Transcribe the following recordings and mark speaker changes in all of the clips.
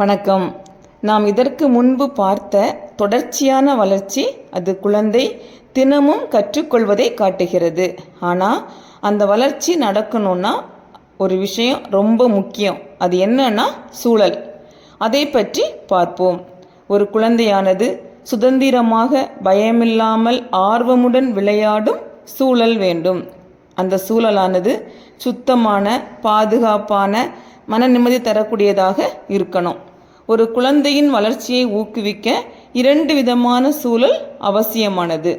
Speaker 1: வணக்கம். நாம் இதற்கு முன்பு பார்த்த தொடர்ச்சியான வளர்ச்சி அது குழந்தை தினமும் கற்றுக்கொள்வதை காட்டுகிறது. ஆனால் அந்த வளர்ச்சி நடக்கணும்னா ஒரு விஷயம் ரொம்ப முக்கியம். அது என்னன்னா சூழல். அதை பற்றி பார்ப்போம். ஒரு குழந்தையானது சுதந்திரமாக பயமில்லாமல் ஆர்வமுடன் விளையாடும் சூழல் வேண்டும். அந்த சூழலானது சுத்தமான பாதுகாப்பான மன நிம்மதி தரக்கூடியதாக இருக்கணும். ஒரு குழந்தையின் வளர்ச்சியை ஊக்குவிக்க இரண்டு விதமான சூழல் அவசியமானது.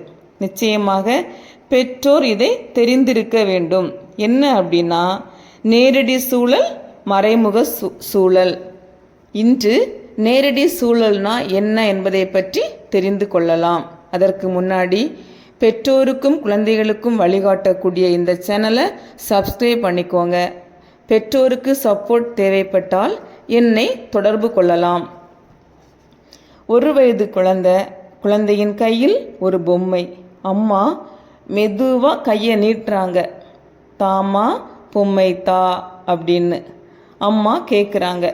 Speaker 1: நிச்சயமாக பெற்றோர் இதை தெரிந்திருக்க வேண்டும். என்ன அப்படின்னா நேரடி சூழல் மறைமுக சூ சூழல். இன்று நேரடி சூழல்னா என்ன என்பதை பற்றி தெரிந்து கொள்ளலாம். அதற்கு முன்னாடி பெற்றோருக்கும் குழந்தைகளுக்கும் வழிகாட்டக்கூடிய இந்த சேனலை சப்ஸ்கிரைப் பண்ணிக்கோங்க. பெற்றோருக்கு சப்போர்ட் தேவைப்பட்டால் என்னை தொடர்பு கொள்ளலாம். ஒரு வயது குழந்தை குழந்தையின் கையில் ஒரு பொம்மை. அம்மா மெதுவாக கையை நீட்டுறாங்க. தாமா பொம்மை தா அப்படின்னு அம்மா கேட்குறாங்க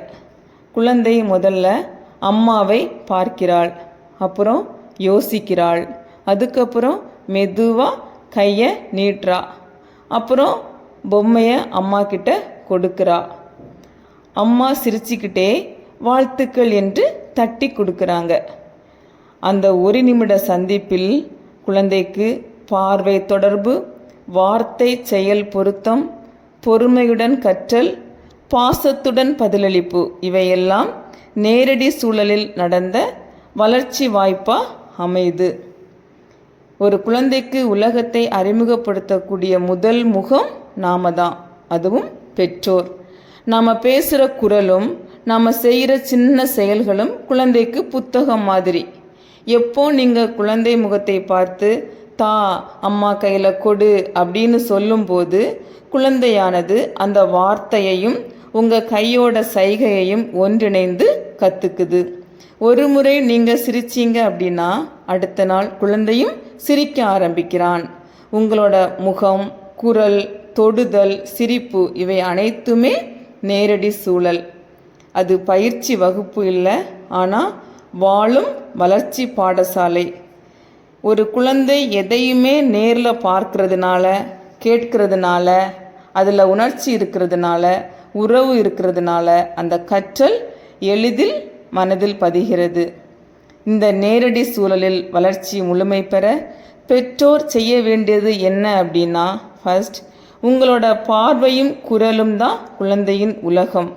Speaker 1: குழந்தை முதல்ல அம்மாவை பார்க்கிறாள் அப்புறம் யோசிக்கிறாள். அதுக்கப்புறம் மெதுவாக கையை நீட்டுறா. அப்புறம் பொம்மையை அம்மா கிட்ட கொடுக்குறா. அம்மா சிரிச்சுக்கிட்டே வாழ்த்துக்கள் என்று தட்டி கொடுக்குறாங்க. அந்த ஒரு நிமிட சந்திப்பில் குழந்தைக்கு பார்வை தொடர்பு வார்த்தை செயல் பொருத்தம் பொறுமையுடன் கற்றல் பாசத்துடன் பதிலளிப்பு இவையெல்லாம் நேரடி சூழலில் நடந்த வளர்ச்சி வாய்ப்பாக அமையுது ஒரு குழந்தைக்கு உலகத்தை அறிமுகப்படுத்தக்கூடிய முதல் முகம் நாம தான் அதுவும் பெற்றோர். நாம் பேசுகிற குரலும் நாம் செய்கிற சின்ன செயல்களும் குழந்தைக்கு புத்தகம் மாதிரி. எப்போ நீங்கள் குழந்தை முகத்தை பார்த்து தா அம்மா கையில் கொடு அப்படின்னு சொல்லும்போது குழந்தையானது அந்த வார்த்தையையும் உங்கள் கையோட சைகையையும் ஒன்றிணைந்து கற்றுக்குது ஒரு முறை நீங்கள் சிரிச்சீங்க அப்படின்னா அடுத்த நாள் குழந்தையும் சிரிக்க ஆரம்பிக்கிறான். உங்களோட முகம் குரல் தொடுதல் சிரிப்பு இவை அனைத்துமே நேரடி சூழல். அது பயிற்சி வகுப்பு இல்லை ஆனால் வாழும் வளர்ச்சி பாடசாலை. ஒரு குழந்தை எதையுமே நேரில் பார்க்கறதுனால கேட்கறதுனால அதில் உணர்ச்சி இருக்கிறதுனால உறவு இருக்கிறதுனால அந்த கற்றல் எளிதில் மனதில் பதிகிறது. இந்த நேரடி சூழலில் வளர்ச்சி முழுமை பெற பெற்றோர் செய்ய வேண்டியது என்ன அப்படின்னா ஃபர்ஸ்ட் உங்களோட பார்வையும் குரலும் தான் குழந்தையின் உலகம்.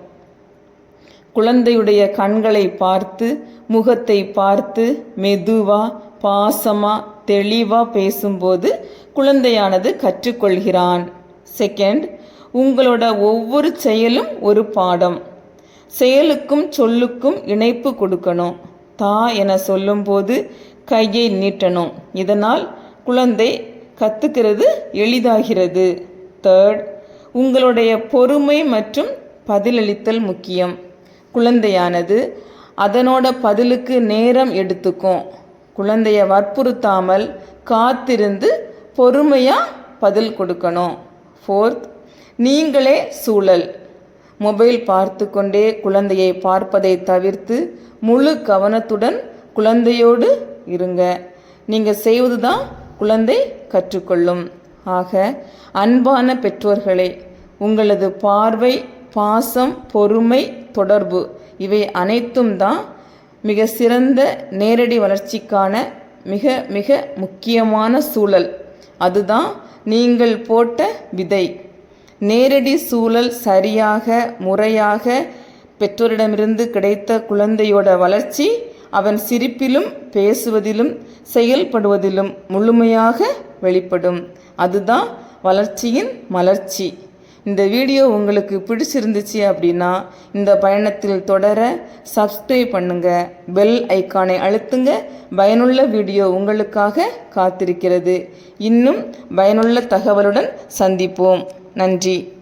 Speaker 1: குழந்தையுடைய கண்களை பார்த்து முகத்தை பார்த்து மெதுவாக பாசமாக தெளிவாக பேசும்போது குழந்தையானது கற்றுக்கொள்கிறான். செகண்ட் உங்களோட ஒவ்வொரு செயலும் ஒரு பாடம். செயலுக்கும் சொல்லுக்கும் இணைப்பு கொடுக்கணும். தா என சொல்லும்போது கையை நீட்டணும். இதனால் குழந்தை கற்றுக்கிறது எளிதாகிறது. தேர்ட் உங்களுடைய பொறுமை மற்றும் பதிலளித்தல் முக்கியம். குழந்தையானது அதனோட பதிலுக்கு நேரம் எடுத்துக்கும் குழந்தைய வற்புறுத்தாமல் காத்திருந்து பொறுமையாக பதில் கொடுக்கணும். ஃபோர்த் நீங்களே சூழல். மொபைல் பார்த்து கொண்டே குழந்தையை பார்ப்பதை தவிர்த்து முழு கவனத்துடன் குழந்தையோடு இருங்க. நீங்கள் செய்வது தான் குழந்தை கற்றுக்கொள்ளும். ஆக அன்பான பெற்றோர்களே உங்களது பார்வை பாசம் பொறுமை தொடர்பு இவை அனைத்தும் தான் மிக சிறந்த நேரடி வளர்ச்சிக்கான மிக மிக முக்கியமான சூழல். அதுதான் நீங்கள் போட்ட விதை. நேரடி சூழல் சரியாக முறையாக பெற்றோரிடமிருந்து கிடைத்த குழந்தையோட வளர்ச்சி அவன் சிரிப்பிலும் பேசுவதிலும் செயல்படுவதிலும் முழுமையாக வெளிப்படும். அதுதான் வளர்ச்சியின் மலர்ச்சி. இந்த வீடியோ உங்களுக்கு பிடிச்சிருந்துச்சு அப்படின்னா இந்த பயணத்தில் தொடர சப்ஸ்கிரைப் பண்ணுங்க பெல் ஐக்கானை அழுத்துங்க. பயனுள்ள வீடியோ உங்களுக்காக காத்திருக்கிறது. இன்னும் பயனுள்ள தகவலுடன் சந்திப்போம். நன்றி.